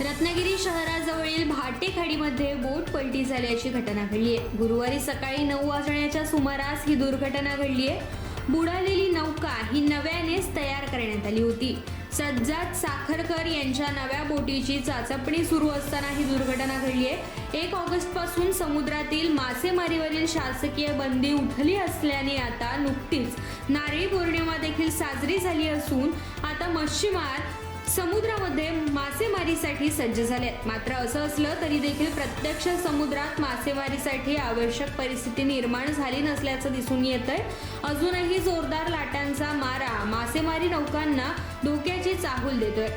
रत्नागिरी शहराजवळील भाटे खाडीमध्ये बोट पलटी झाल्याची घटना घडली आहे. गुरुवारी सकाळी नऊ वाजण्याच्या सुमारास ही दुर्घटना घडली आहे. बुडालेली नौका ही नव्यानेच तयार करण्यात आली होती. सज्जाद साखरकर यांच्या नव्या बोटीची चाचपणी सुरू असताना ही दुर्घटना घडली आहे. एक ऑगस्टपासून समुद्रातील मासेमारीवरील शासकीय बंदी उठली असल्याने आता नुकतीच नारळी पौर्णिमा देखील साजरी झाली असून आता मच्छीमार समुद्रामध्ये मासेमारीसाठी सज्ज झाले मात्र असं असलं तरी देखील प्रत्यक्ष समुद्रात मासेमारीसाठी आवश्यक परिस्थिती निर्माण झाली नसल्याचं दिसून येत आहे अजूनही जोरदार लाटांचा मारा मासेमारी नौकांना धोक्याची चाहूल देतोय.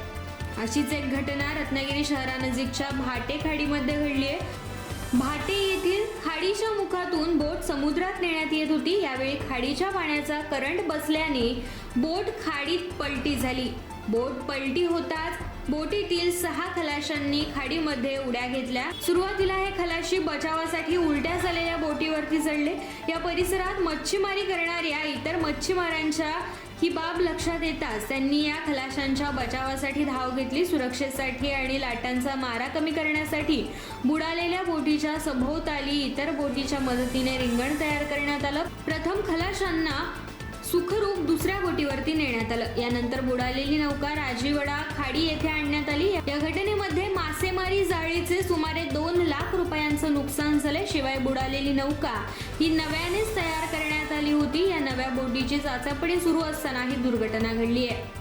अशीच एक घटना रत्नागिरी शहरानजीकच्या भाटे खाडीमध्ये घडली आहे. भाटे येथील खाडीच्या मुखातून बोट समुद्रात नेण्यात येत होती. यावेळी खाडीच्या पाण्याचा करंट बसल्याने बोट खाडीत पलटी झाली. बोट पलटी होताच बोटीतील सहा खलाशांनी खाडीमध्ये उड्या घेतल्या. सुरुवातीला हे खलाशी बचावासाठी उलट्या झालेल्या बोटीवरती चढले. या परिसरात मच्छीमारी करणाऱ्या इतर मच्छीमारांच्या ही बाब लक्षात येताच त्यांनी या खलाशांच्या बचावासाठी धाव घेतली. सुरक्षेसाठी आणि लाटांचा मारा कमी करण्यासाठी बुडालेल्या बोटीच्या सभोवताली इतर बोटीच्या मदतीने रिंगण तयार करण्यात आलं. प्रथम खलाशांना सुखरूप दुसऱ्या बोटीवरती नेण्यात आलं. यानंतर बुडालेली नौका राजीवडा खाडी येथे आणण्यात आली. या घटनेमध्ये मासेमारी जाळीचे सुमारे दोन लाख रुपयांचं नुकसान झाले शिवाय बुडालेली नौका ही नव्यानेच तयार करण्यात आली होती. या नव्या बोटीची चाचपणी सुरू असताना ही दुर्घटना घडली आहे.